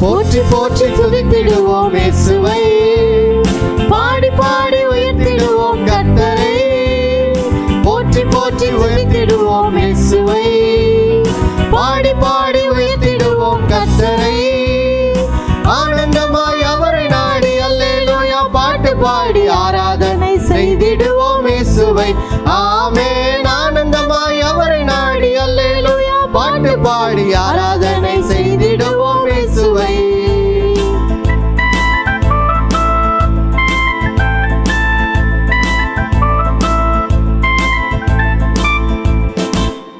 போற்றி போற்றி துதித்திடுவோம் இயேசுவை. பாடி பாடி உயர்த்திடுவோம் கர்த்தரை. போற்றி போற்றி உயர்த்திடுவோம் இயேசுவை. பாடி பாடி உயர்த்திடுவோம் கர்த்தரை. ஆனந்தமாய் அவரை நாடி அல்லேலூயா பாட்டு பாடி ஆராதனை செய்திடுவோம் இயேசுவை. ஆமே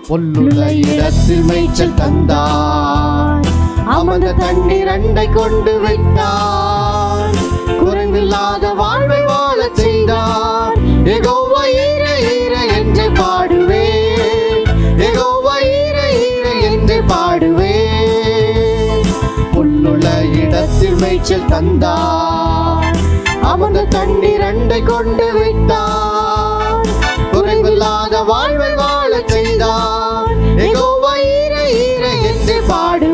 பொல்லுள்ள இடத்தில் மேய்ச்சல் தந்தார். அமர்ந்த தண்ணீர் அண்டை கொண்டு விட்டார் குறைவில்லாத வாழ்வை வாழ செய்தார். எகோவா ஈர ஈர என்று பாடுவே எகோவா ஈர ஈர என்று பாடுவே புல்லுள்ள இடத்தில் மேய்ச்சல் தந்தார். அமர்ந்த தண்ணீர் அண்டை கொண்டு விட்டார் ஈர என்று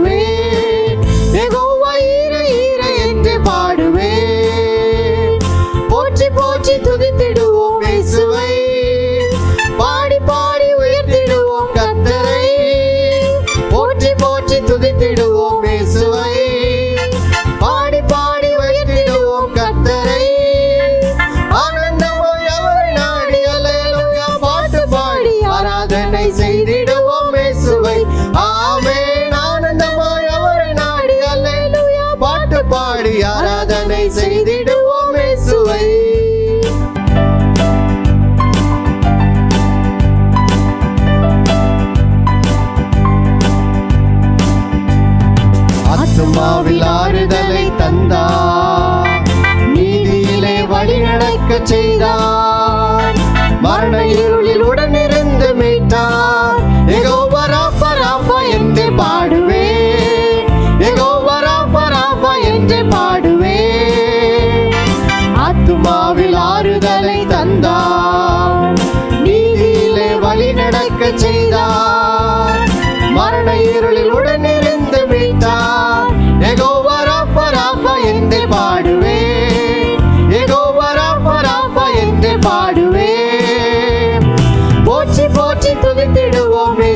பாடி ஆராதனை செய்திடுவோம் சுவை ஆத்துமாவில் ஆறுதலை தந்தா நீதியிலே வழி நடக்க செய்தார். மரண இருளில் உடனிருந்து உடன் இருந்து விட்டார் எகோவராப்பராப்பா என்று பாடுவே. எகோவராப்பராப்பா என்று பாடுவே. போச்சி போற்றி துதித்திடுவோமே.